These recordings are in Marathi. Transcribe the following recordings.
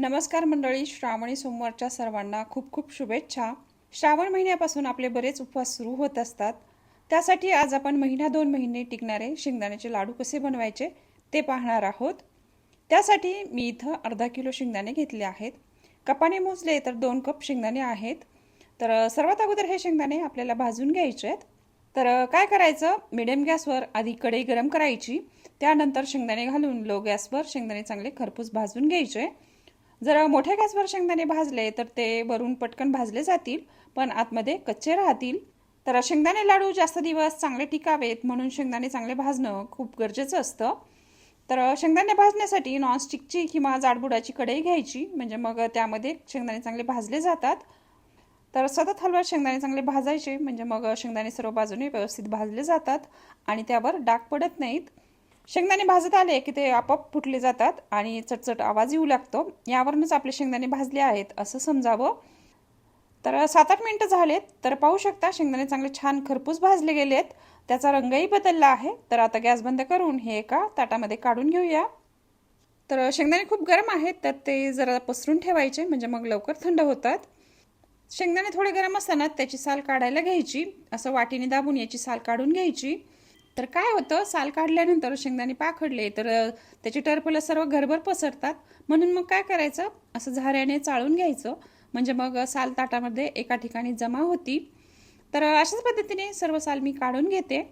नमस्कार मंडळी श्रावणी सोमवारच्या सर्वांना खूप खूप शुभेच्छा. श्रावण महिन्यापासून आपले बरेच उपवास सुरू होत असतात. त्यासाठी आज आपण महिना दोन महिने टिकणारे शेंगदाण्याचे लाडू कसे बनवायचे ते पाहणार आहोत. त्यासाठी मी इथं अर्धा किलो शेंगदाणे घेतले आहेत. कपाने मोजले तर दोन कप शेंगदाणे आहेत. तर सर्वात अगोदर हे शेंगदाणे आपल्याला भाजून घ्यायचे आहेत. तर काय करायचं? मिडियम गॅसवर आधी कढई गरम करायची. त्यानंतर शेंगदाणे घालून लो गॅसवर शेंगदाणे चांगले खरपूस भाजून घ्यायचे. जर मोठ्या गॅसवर शेंगदाणे भाजले तर ते वरून पटकन भाजले जातील पण आतमध्ये कच्चे राहतील. तर शेंगदाणे लाडू जास्त दिवस चांगले टिकावेत म्हणून शेंगदाणे चांगले भाजणं खूप गरजेचं असतं. तर शेंगदाणे भाजण्यासाठी नॉनस्टिकची किंवा जाडबुडाची कढई घ्यायची म्हणजे मग त्यामध्ये शेंगदाणे चांगले भाजले जातात. तर सतत हलवत शेंगदाणे चांगले भाजायचे म्हणजे मग शेंगदाणे सर्व बाजूने व्यवस्थित भाजले जातात आणि त्यावर डाग पडत नाहीत. शेंगदाणे भाजत आले की ते आपोआप फुटले जातात आणि चटचट आवाज येऊ लागतो. यावरूनच आपले शेंगदाणे भाजले आहेत असं समजावं. तर सात आठ मिनटं झालेत तर पाहू शकता शेंगदाणे चांगले छान खरपूस भाजले गेलेत. त्याचा रंगही बदलला आहे. तर आता गॅस बंद करून हे एका ताटामध्ये काढून घेऊया. तर शेंगदाणे खूप गरम आहेत तर ते जरा पसरून ठेवायचे म्हणजे मग लवकर थंड होतात. शेंगदाणे थोडे गरम असताना त्याची साल काढायला घ्यायची. असं वाटीने दाबून याची साल काढून घ्यायची. तर काय होतं? साल काढल्यानंतर शेंगदाणे पाखडले तर त्याचे टरफलं सर्व घरभर पसरतात. म्हणून मग काय करायचं? असं झाऱ्याने चाळून घ्यायचं. म्हणजे मग साल ताटामध्ये एका ठिकाणी जमा होती. तर अशाच पद्धतीने सर्व साल मी काढून घेते.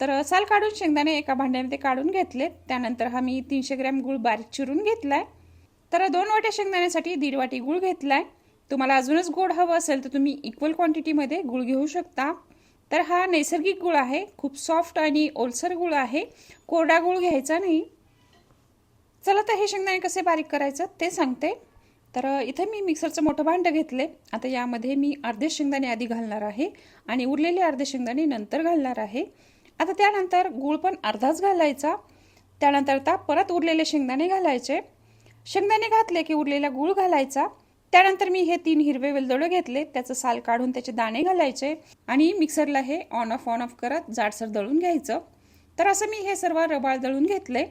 तर साल काढून शेंगदाणे एका भांड्यामध्ये काढून घेतले त्यानंतर हा मी तीनशे ग्रॅम गुळ बारीक चिरून घेतलाय. तर दोन वाट्या शेंगदाण्यासाठी दीड वाटी गुळ घेतलाय. तुम्हाला अजूनच गोड हवं असेल तर तुम्ही इक्वल क्वांटिटीमध्ये गुळ घेऊ शकता. तर हा नैसर्गिक गुळ आहे खूप सॉफ्ट आणि ओलसर गुळ आहे. कोरडा गुळ घ्यायचा नाही. चला तर हे शेंगदाणे कसे बारीक करायचं ते सांगते. तर इथे मी मिक्सरचं मोठं भांडं घेतले आता यामध्ये मी अर्धे शेंगदाणे आधी घालणार आहे आणि उरलेले अर्धे शेंगदाणे नंतर घालणार आहे. आता त्यानंतर गूळ पण अर्धाच घालायचा. त्यानंतर आता परत उरलेले शेंगदाणे घालायचे. शेंगदाणे घातले की उरलेला गूळ घालायचा. त्यानंतर मी हे तीन हिरवे वेलदोडे घेतले. त्याचं साल काढून त्याचे दाणे घालायचे आणि मिक्सरला हे ऑन ऑफ ऑन ऑफ करत जाडसर दळून घ्यायचं. तर असं मी हे सर्व रबाळ दळून घेतले.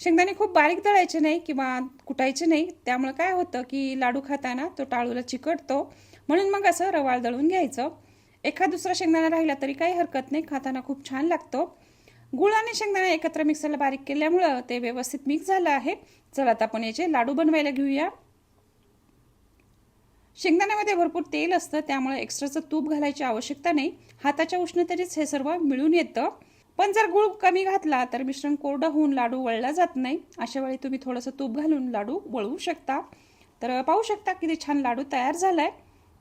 शेंगदाणे खूप बारीक दळायचे नाही किंवा कुटायचे नाही. त्यामुळे काय होतं की लाडू खाताना तो टाळूला चिकटतो. म्हणून मग असं रवाळ दळून घ्यायचं. एखाद दुसरा शेंगदाणा राहिला तरी काही हरकत नाही. खाताना खूप छान लागतो. गुळ आणि शेंगदाणा एकत्र मिक्सरला बारीक केल्यामुळं ते व्यवस्थित मिक्स झालं आहे. चला आता आपण याचे लाडू बनवायला घेऊया. शेंगदाण्यामध्ये भरपूर तेल असतं त्यामुळे एक्स्ट्राचं तूप घालायची आवश्यकता नाही. हाताच्या उष्णतेनेच हे सर्व मिळून येतं. पण जर गुळ कमी घातला तर मिश्रण कोरडं होऊन लाडू वळला जात नाही. अशा वेळी तुम्ही थोडंसं तूप घालून लाडू वळवू शकता. तर पाहू शकता किती छान लाडू तयार झालाय.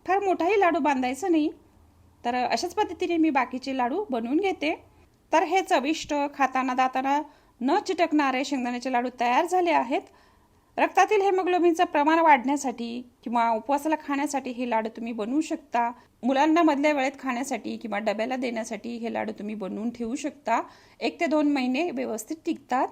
फार मोठाही लाडू बांधायचा नाही. तर अशाच पद्धतीने मी बाकीचे लाडू बनवून घेते. तर हे चविष्ट खाताना दाताना न चिटकणारे शेंगदाण्याचे लाडू तयार झाले आहेत. रक्तातील हेमोग्लोबिनचं प्रमाण वाढण्यासाठी किंवा उपवासाला खाण्यासाठी हे लाडू तुम्ही बनवू शकता. मुलांना मधल्या वेळेत खाण्यासाठी किंवा डब्याला देण्यासाठी हे लाडू तुम्ही बनवून ठेवू शकता. एक ते दोन महिने व्यवस्थित टिकतात.